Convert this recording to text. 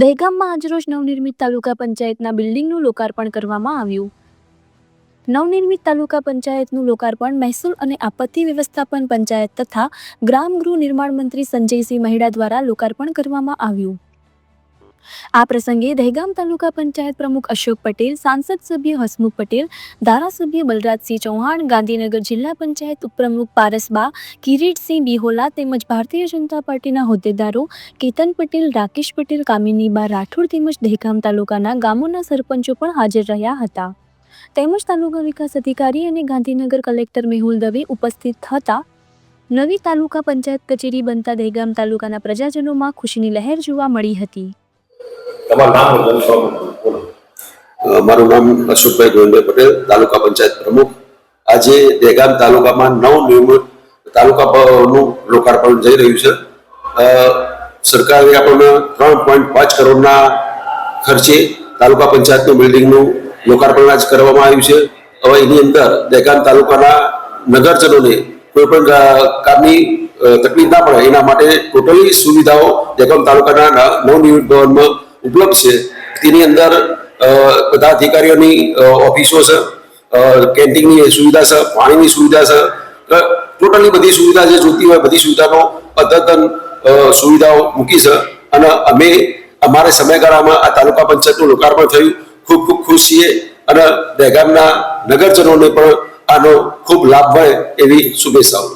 દહેગામમાં આજરોજ નવનિર્મિત તાલુકા પંચાયતના બિલ્ડિંગનું લોકાર્પણ કરવામાં આવ્યું. નવનિર્મિત તાલુકા પંચાયતનું લોકાર્પણ મહેસૂલ અને આપત્તિ વ્યવસ્થાપન પંચાયત તથા ગ્રામ ગૃહ નિર્માણ મંત્રી સંજયસિંહ મહેડા દ્વારા લોકાર્પણ કરવામાં આવ્યું. આ પ્રસંગે દહેગામ તાલુકા પંચાયત પ્રમુખ અશોક પટેલ, સાંસદ સભ્ય હસમુખ પટેલ, ધારાસભ્ય બલરાજસિંહ ચૌહાણ, ગાંધીનગર જિલ્લા પંચાયત ઉપપ્રમુખ પારસબા કિરીટસિંહ બિહોલા તેમજ ભારતીય જનતા પાર્ટીના હોદ્દેદારો કેતન પટેલ, રાકેશ પટેલ કામિનીબા રાઠોડ તેમજ દહેગામ તાલુકાના ગામોના સરપંચો પણ હાજર રહ્યા હતા. તેમજ તાલુકા વિકાસ અધિકારી અને ગાંધીનગર કલેક્ટર મેહુલ દવે ઉપસ્થિત હતા. નવી તાલુકા પંચાયત કચેરી બનતા દહેગામ તાલુકાના પ્રજાજનોમાં ખુશીની લહેર જોવા મળી હતી. તમારું નામ બોલો. મારું નામ અશોકભાઈ ગોવિંદભાઈ પટેલ, તાલુકા પંચાયત પ્રમુખ. આજે દહેગામ તાલુકામાં નવ નિયમિત તાલુકા પ- લોકાર્પણ જઈ રહ્યું છે. સરકારે આપણને ત્રણ પોઈન્ટ પાંચ કરોડના ખર્ચે તાલુકા પંચાયતનું બિલ્ડિંગનું લોકાર્પણ આજ કરવામાં આવ્યું છે. હવે એની અંદર દહેગામ તાલુકાના નગરજનોને કોઈ પણ કામની તકલીફ ના પડે, એના માટે ટોટલી સુવિધાઓ દહેગામ તાલુકાના નવનિર્મિત ભવનમાં ઉપલબ્ધ છે. તેની અંદર બધા અધિકારીઓની ઓફિસો છે કેન્ટીનની સુવિધા છે, પાણીની સુવિધા છે ટોટલી બધી સુવિધા જે જોતી હોય, બધી સુવિધાનો અદ્યતન સુવિધાઓ મૂકી છે. અને અમે અમારા સમયગાળામાં આ તાલુકા પંચાયતનું લોકાર્પણ થયું. ખૂબ ખૂબ ખુશ છીએ. અને દહેગામના નગરજનોને પણ આનો ખૂબ લાભ મળે એવી શુભેચ્છાઓ.